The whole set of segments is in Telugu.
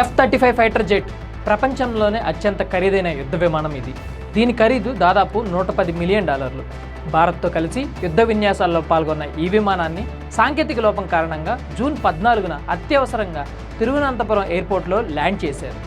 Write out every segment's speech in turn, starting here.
F thirty five fighter jet ప్రపంచంలోనే అత్యంత ఖరీదైన యుద్ధ విమానం ఇది. దీని ఖరీదు దాదాపు నూట పది మిలియన్ డాలర్లు. భారత్తో కలిసి యుద్ధ విన్యాసాల్లో పాల్గొన్న ఈ విమానాన్ని సాంకేతిక లోపం కారణంగా జూన్ పద్నాలుగున అత్యవసరంగా తిరువనంతపురం ఎయిర్పోర్ట్లో ల్యాండ్ చేశారు.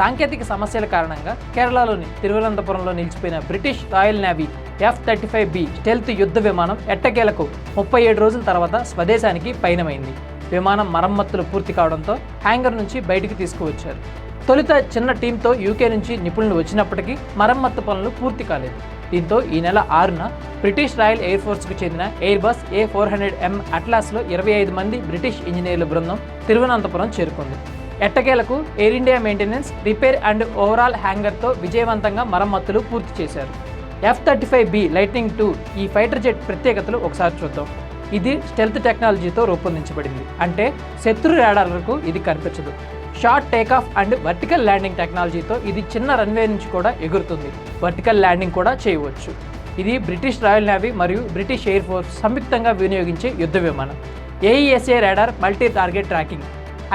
సాంకేతిక సమస్యల కారణంగా కేరళలోని తిరువనంతపురంలో నిలిచిపోయిన British Royal Navy F thirty five B stealth యుద్ధ విమానం ఎట్టకేలకు ముప్పై ఏడు రోజుల తర్వాత స్వదేశానికి పయనమైంది. విమానం మరమ్మతులు పూర్తి కావడంతో హ్యాంగర్ నుంచి బయటికి తీసుకువచ్చారు. తొలుత చిన్న టీంతో యూకే నుంచి నిపుణులు వచ్చినప్పటికీ మరమ్మత్తు పనులు పూర్తి కాలేదు. దీంతో ఈ నెల ఆరున బ్రిటిష్ రాయల్ ఎయిర్ ఫోర్స్కు చెందిన Airbus A four hundred M అట్లాస్లో ఇరవై ఐదు మంది బ్రిటిష్ ఇంజనీర్ల బృందం తిరువనంతపురం చేరుకుంది. ఎట్టకేలకు Air India maintenance repair and overhaul హ్యాంగర్తో విజయవంతంగా మరమ్మతులు పూర్తి చేశారు. F thirty five B Lightning two ఈ ఫైటర్ జెట్ ప్రత్యేకతలు ఒకసారి చూద్దాం. ఇది స్టెల్త్ టెక్నాలజీతో రూపొందించబడింది. అంటే శత్రు రాడార్లకు ఇది కనిపించదు. Short takeoff and vertical landing టెక్నాలజీతో ఇది చిన్న రన్వే నుంచి కూడా ఎగురుతుంది. వర్టికల్ ల్యాండింగ్ కూడా చేయవచ్చు. ఇది బ్రిటిష్ రాయల్ నేవీ మరియు బ్రిటిష్ ఎయిర్ ఫోర్స్ సంయుక్తంగా వినియోగించే యుద్ధ విమానం. AESA radar multi target tracking.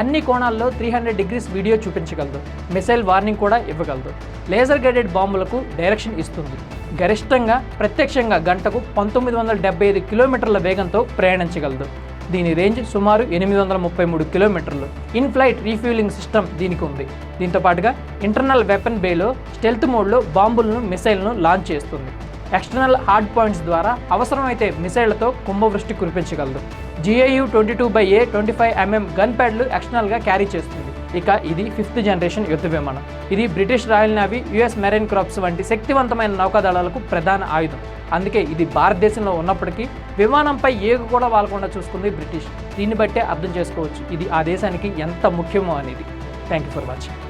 అన్ని కోణాల్లో త్రీ హండ్రెడ్ డిగ్రీస్ వీడియో చూపించగలదు. మిసైల్ వార్నింగ్ కూడా ఇవ్వగలదు. లేజర్ గైడెడ్ బాంబులకు డైరెక్షన్ ఇస్తుంది. గరిష్టంగా ప్రత్యక్షంగా గంటకు పంతొమ్మిది వందల డెబ్బై ఐదు కిలోమీటర్ల వేగంతో ప్రయాణించగలదు. దీని రేంజ్ సుమారు ఎనిమిది వందల ముప్పై మూడు కిలోమీటర్లు. ఇన్ ఫ్లైట్ రీఫ్యూలింగ్ సిస్టమ్ దీనికి ఉంది. దీంతో పాటుగా ఇంటర్నల్ వెపన్ బేలో స్టెల్త్ మోడ్లో బాంబులను మిసైల్ను లాంచ్ చేస్తుంది. ఎక్స్టర్నల్ హార్డ్ పాయింట్స్ ద్వారా అవసరమైతే మిసైళ్ళతో కుంభవృష్టి కురిపించగలదు. GIU twenty two by A twenty five MM gun ప్యాడ్లు ఎక్స్టర్నల్గా క్యారీ చేస్తుంది. ఇక ఇది ఫిఫ్త్ జనరేషన్ యుద్ధ విమానం. ఇది British Royal Navy US Marine corps వంటి శక్తివంతమైన నౌకాదళాలకు ప్రధాన ఆయుధం. అందుకే ఇది భారతదేశంలో ఉన్నప్పటికీ విమానంపై ఏగు కూడా వాలకుండా చూసుకుంది బ్రిటిష్. దీన్ని బట్టే అర్థం చేసుకోవచ్చు ఇది ఆ దేశానికి ఎంత ముఖ్యమో అనేది. Thank you for watching